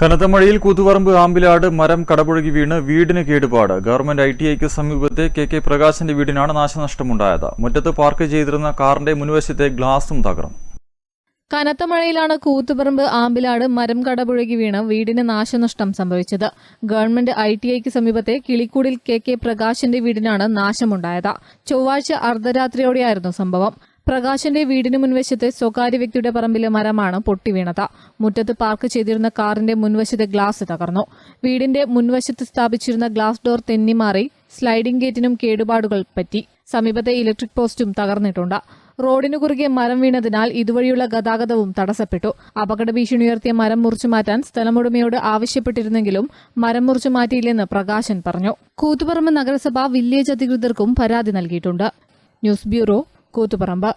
കനത്ത മഴയിൽ കൂത്തുപറമ്പ് ആമ്പിലാട് മരം കടപുഴകി വീണ് വീടിന് കേടുപാട്. ഗവൺമെന്റ് ഐ ടി ഐക്ക് സമീപത്തെ കെ കെ പ്രകാശിന്റെ വീടിനാണ് നാശനഷ്ടമുണ്ടായത്. മുറ്റത്ത് പാർക്ക് ചെയ്തിരുന്ന കാറിന്റെ മുൻവശത്തെ ഗ്ലാസും തകർന്നു. കനത്ത മഴയിലാണ് കൂത്തുപറമ്പ് ആമ്പിലാട് മരം കടപുഴകി വീണ് വീടിന് നാശനഷ്ടം സംഭവിച്ചത്. ഗവൺമെന്റ് ഐ ടി ഐക്ക് സമീപത്തെ കിളിക്കൂടിൽ കെ കെ പ്രകാശിന്റെ വീടിനാണ് നാശമുണ്ടായത്. ചൊവ്വാഴ്ച അർദ്ധരാത്രിയോടെയായിരുന്നു സംഭവം. പ്രകാശിന്റെ വീടിന് മുൻവശത്തെ സ്വകാര്യ വ്യക്തിയുടെ പറമ്പിലെ മരമാണ് പൊട്ടിവീണത് മുറ്റത്ത് പാർക്ക് ചെയ്തിരുന്ന കാറിന്റെ മുൻവശത്തെ ഗ്ലാസ് തകർന്നു. വീടിന്റെ മുൻവശത്ത് സ്ഥാപിച്ചിരുന്ന ഗ്ലാസ് ഡോർ തെന്നിമാറി സ്ലൈഡിംഗ് ഗേറ്റിനും കേടുപാടുകൾ പറ്റി. സമീപത്തെ ഇലക്ട്രിക് പോസ്റ്റും തകർന്നിട്ടുണ്ട്. റോഡിനു കുറുകെ മരം വീണതിനാൽ ഇതുവഴിയുള്ള ഗതാഗതവും തടസ്സപ്പെട്ടു. അപകട ഭീഷണി ഉയർത്തിയ മരം മുറിച്ചു മാറ്റാൻ സ്ഥലമുടമയോട് ആവശ്യപ്പെട്ടിരുന്നെങ്കിലും മരം മുറിച്ചു മാറ്റിയില്ലെന്ന് പ്രകാശൻ പറഞ്ഞു. കൂത്തുപറമ്പ് നഗരസഭ വില്ലേജ് അധികൃതർക്കും പരാതി നൽകിയിട്ടുണ്ട്. News bureau Koothuparamba